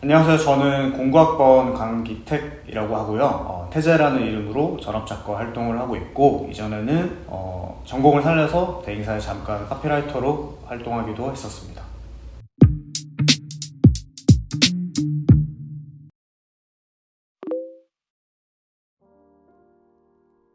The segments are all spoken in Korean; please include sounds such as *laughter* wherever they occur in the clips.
안녕하세요. 저는 공구학번 강기택이라고 하고요. 어, 태재라는 이름으로 전업작가 활동을 하고 있고 이전에는 어, 전공을 살려서 대행사에 잠깐 카피라이터로 활동하기도 했었습니다.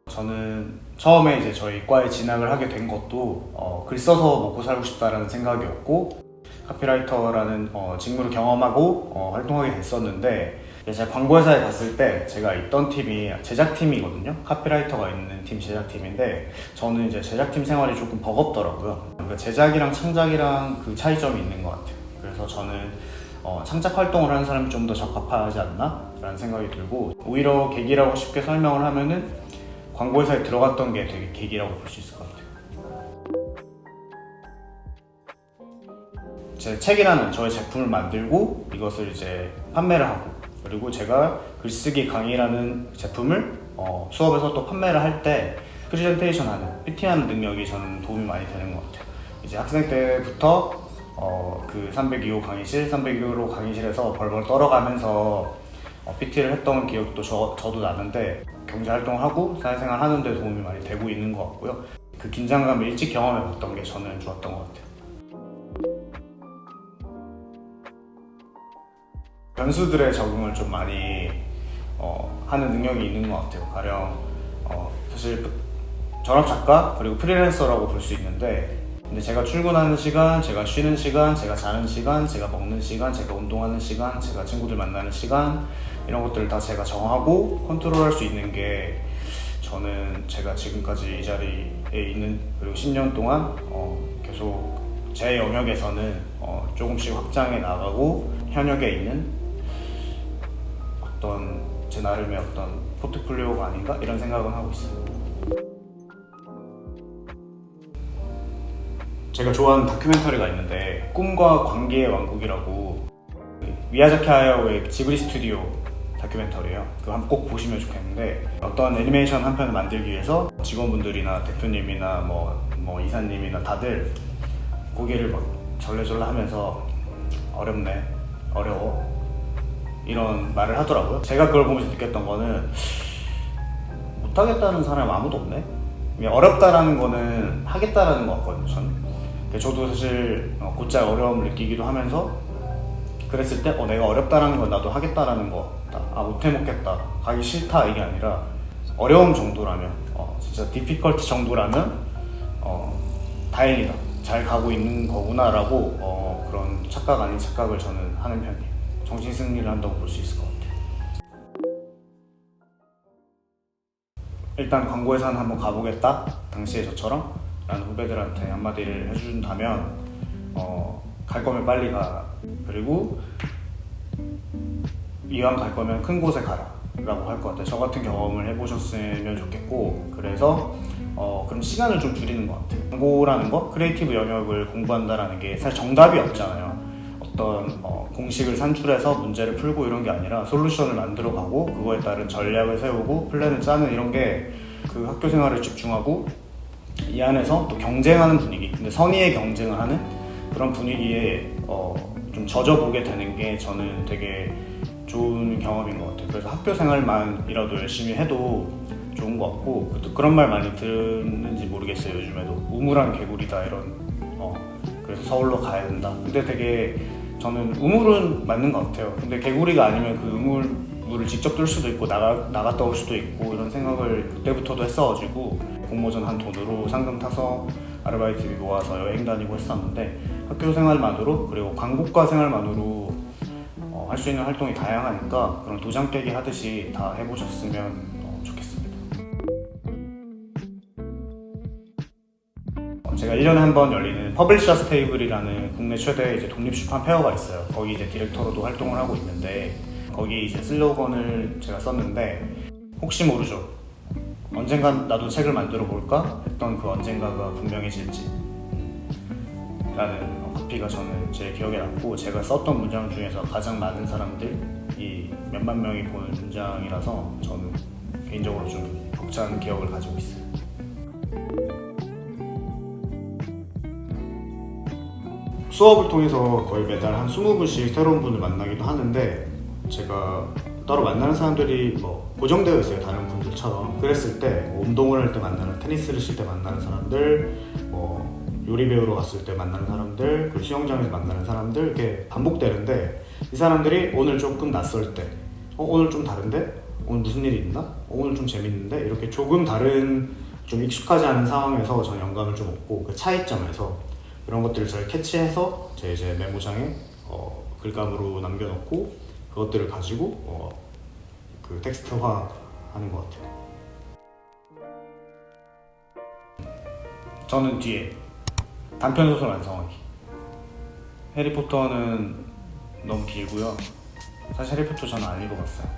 저는 처음에 이제 저희 과에 진학을 하게 된 것도 어, 글 써서 먹고 살고 싶다라는 생각이었고 카피라이터라는 어, 직무를 경험하고 어, 활동하게 됐었는데 제가 광고회사에 갔을 때 제가 있던 팀이 제작팀이거든요. 카피라이터가 있는 팀 제작팀인데 저는 이제 제작팀 생활이 조금 버겁더라고요. 그러니까 제작이랑 창작이랑 그 차이점이 있는 것 같아요. 그래서 저는 어, 창작 활동을 하는 사람이 좀 더 적합하지 않나? 라는 생각이 들고 오히려 계기라고 쉽게 설명을 하면은 광고회사에 들어갔던 게 되게 계기라고 볼 수 있을 것 같아요. 제 책이라는 저의 제품을 만들고 이것을 이제 판매를 하고 그리고 제가 글쓰기 강의라는 제품을 어, 수업에서 또 판매를 할 때 프레젠테이션 하는, PT하는 능력이 저는 도움이 많이 되는 것 같아요. 이제 학생 때부터 어, 그 302호 강의실, 302호 강의실에서 벌벌 떨어가면서 어, PT를 했던 기억도 저, 저도 나는데 경제 활동을 하고 사회생활 하는데 도움이 많이 되고 있는 것 같고요. 그 긴장감을 일찍 경험해 봤던 게 저는 좋았던 것 같아요. 변수들의 적응을 좀 많이 어, 하는 능력이 있는 것 같아요. 가령 어, 사실 전업 작가 그리고 프리랜서라고 볼 수 있는데 근데 제가 출근하는 시간, 제가 쉬는 시간, 제가 자는 시간, 제가 먹는 시간, 제가 운동하는 시간, 제가 친구들 만나는 시간 이런 것들을 다 제가 정하고 컨트롤할 수 있는 게 저는 제가 지금까지 이 자리에 있는 그리고 10년 동안 어, 계속 제 영역에서는 어, 조금씩 확장해 나가고 현역에 있는 어떤 제 나름의 어떤 포트폴리오가 아닌가 이런 생각은 하고 있어요. 제가 좋아하는 다큐멘터리가 있는데 꿈과 관계의 왕국이라고 미야자키 하야오의 지브리 스튜디오 다큐멘터리예요. 그거 한번 꼭 보시면 좋겠는데 어떤 애니메이션 한 편을 만들기 위해서 직원분들이나 대표님이나 뭐, 뭐 이사님이나 다들 고개를 막 절레절레 하면서 어렵네, 어려워 이런 말을 하더라고요. 제가 그걸 보면서 느꼈던 거는 못하겠다는 사람 아무도 없네. 어렵다라는 거는 하겠다라는 거 같거든요. 저는. 저도 사실 어, 곧잘 어려움을 느끼기도 하면서 그랬을 때 어, 내가 어렵다라는 건 나도 하겠다라는 거다. 아 못해 먹겠다. 가기 싫다 이게 아니라 어려움 정도라면 어, 진짜 디피컬트 정도라면 어, 다행이다. 잘 가고 있는 거구나라고 어, 그런 착각 아닌 착각을 저는 하는 편이에요. 정신 승리를 한다고 볼 수 있을 것 같아요. 일단 광고회사는 한번 가보겠다. 당시에 저처럼 라는 후배들한테 한마디를 해준다면 어, 갈 거면 빨리 가. 그리고 이왕 갈 거면 큰 곳에 가라. 라고 할 것 같아요. 저 같은 경험을 해보셨으면 좋겠고 그래서 어, 그럼 시간을 좀 줄이는 것 같아요. 광고라는 거, 크리에이티브 영역을 공부한다라는 게 사실 정답이 없잖아요. 어떤 어, 공식을 산출해서 문제를 풀고 이런 게 아니라 솔루션을 만들어 가고 그거에 따른 전략을 세우고 플랜을 짜는 이런 게 그 학교 생활에 집중하고 이 안에서 또 경쟁하는 분위기, 근데 선의의 경쟁을 하는 그런 분위기에 어, 좀 젖어보게 되는 게 저는 되게 좋은 경험인 것 같아요. 그래서 학교 생활만이라도 열심히 해도 좋은 것 같고 그- 그런 말 많이 듣는지 모르겠어요. 요즘에도 우물한 개구리다 이런. 어, 그래서 서울로 가야 된다. 근데 되게 저는 우물은 맞는 것 같아요. 근데 개구리가 아니면 그 우물 물을 직접 뚫을 수도 있고 나가 나갔다 올 수도 있고 이런 생각을 그때부터도 했어가지고 공모전 한 돈으로 상금 타서 아르바이트비 모아서 여행 다니고 했었는데 학교 생활만으로 그리고 광고과 생활만으로 어, 할 수 있는 활동이 다양하니까 그런 도장 깨기 하듯이 다 해보셨으면 제가 1년에 한 번 열리는 퍼블리셔스 테이블이라는 국내 최대 이제 독립 출판 페어가 있어요. 거기 이제 디렉터로도 활동을 하고 있는데 거기 이제 슬로건을 제가 썼는데 혹시 모르죠. 언젠간 나도 책을 만들어 볼까 했던 그 언젠가가 분명해질지 라는 커피가 저는 제 기억에 남고 제가 썼던 문장 중에서 가장 많은 사람들이 몇만 명이 보는 문장이라서 저는 개인적으로 좀 벅찬 기억을 가지고 있어요. 수업을 통해서 거의 매달 한 20분씩 새로운 분을 만나기도 하는데 제가 따로 만나는 사람들이 뭐 고정되어 있어요 다른 분들처럼 그랬을 때 뭐 운동을 할 때 만나는 테니스를 칠 때 만나는 사람들 뭐 요리 배우러 갔을 때 만나는 사람들 그리고 수영장에서 만나는 사람들 이렇게 반복되는데 이 사람들이 오늘 조금 낯설 때 어, 오늘 좀 다른데? 오늘 무슨 일이 있나? 어, 오늘 좀 재밌는데? 이렇게 조금 다른 좀 익숙하지 않은 상황에서 저는 영감을 좀 얻고 그 차이점에서 그런 것들을 잘 캐치해서 제 이제 메모장에 어, 글감으로 남겨놓고 그것들을 가지고 어, 그 텍스트화 하는 것 같아요. 저는 뒤에 단편 소설 완성하기. 해리포터는 너무 길고요. 사실 해리포터 저는 안 읽어봤어요.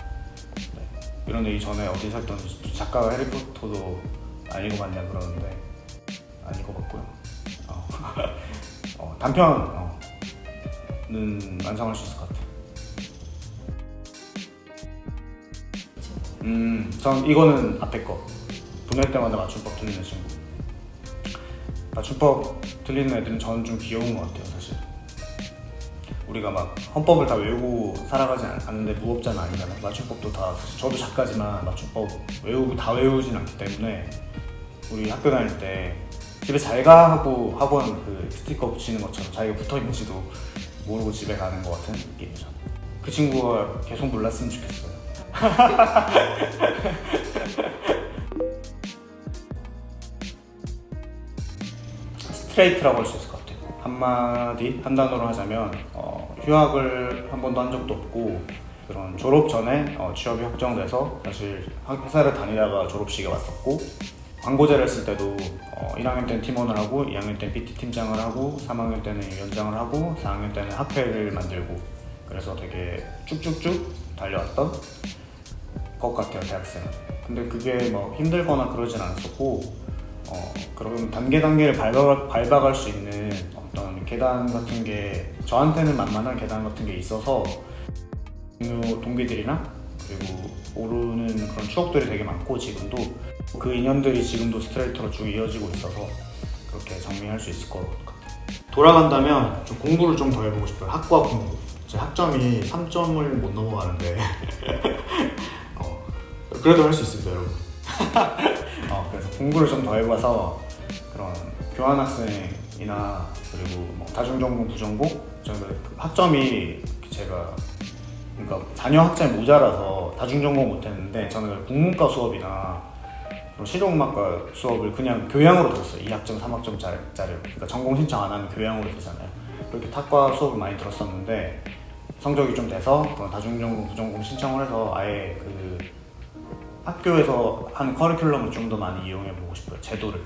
네. 이런 얘기 전에 어디서 했던 작가가 해리포터도 안 읽어봤냐 그러는데 안 읽어봤고요. 어. *laughs* 어, 단편은 완성할 수 있을 것 같아요. 음, 전 이거는 앞에 거. 보낼 때마다 맞춤법 틀리는 친구. 맞춤법 틀리는 애들은 저는 좀 귀여운 것 같아요, 사실. 우리가 막 헌법을 다 외우고 살아가지 않- 않는데 무법자는 아니잖아요. 맞춤법도 다 사실 저도 작가지만 맞춤법 외우고 다 외우진 않기 때문에 우리 학교 다닐 때 집에 잘 가 하고 학원 그 스티커 붙이는 것처럼 자기가 붙어 있는지도 모르고 집에 가는 것 같은 느낌이죠. 그 친구가 계속 몰랐으면 좋겠어요. *laughs* 스트레이트라고 할 수 있을 것 같아요. 한마디 한 단어로 하자면 어, 휴학을 한 번도 한 적도 없고 그런 졸업 전에 어, 취업이 확정돼서 사실 학- 회사를 다니다가 졸업식에 왔었고 광고제를 했을 때도 어, 1학년 때는 팀원을 하고 2학년 때는 PT 팀장을 하고 3학년 때는 위원장을 하고 4학년 때는 학회를 만들고 그래서 되게 쭉쭉쭉 달려왔던 것 같아요 대학생. 근데 그게 뭐 힘들거나 그러진 않았었고 어, 그런 단계 단계를 밟아, 밟아갈 수 있는 어떤 계단 같은 게 저한테는 만만한 계단 같은 게 있어서 동료 동기들이나 그리고 오르는 그런 추억들이 되게 많고 지금도 그 인연들이 지금도 스트레이트로 쭉 이어지고 있어서 그렇게 정리할 수 있을 것 같아요. 돌아간다면 좀 공부를 좀 더 해보고 싶어요. 학과 공부. 제 학점이 3점을 못 넘어가는데 *laughs* 어, 그래도 할 수 있습니다, 여러분. *laughs* 어, 그래서 공부를 좀 더 해봐서 그런 교환학생이나 그리고 뭐 다중전공, 부전공 그 학점이 제가 그러니까 자녀 학점이 모자라서 다중전공 못했는데 저는 국문과 수업이나 실용음악과 수업을 그냥 교양으로 들었어요. 2학점, 3학점짜리. 그러니까 전공 신청 안 하면 교양으로 되잖아요. 그렇게 탁과 수업을 많이 들었었는데 성적이 좀 돼서 다중전공, 부전공 신청을 해서 아예 그 학교에서 하는 커리큘럼을 좀 더 많이 이용해 보고 싶어요. 제도를.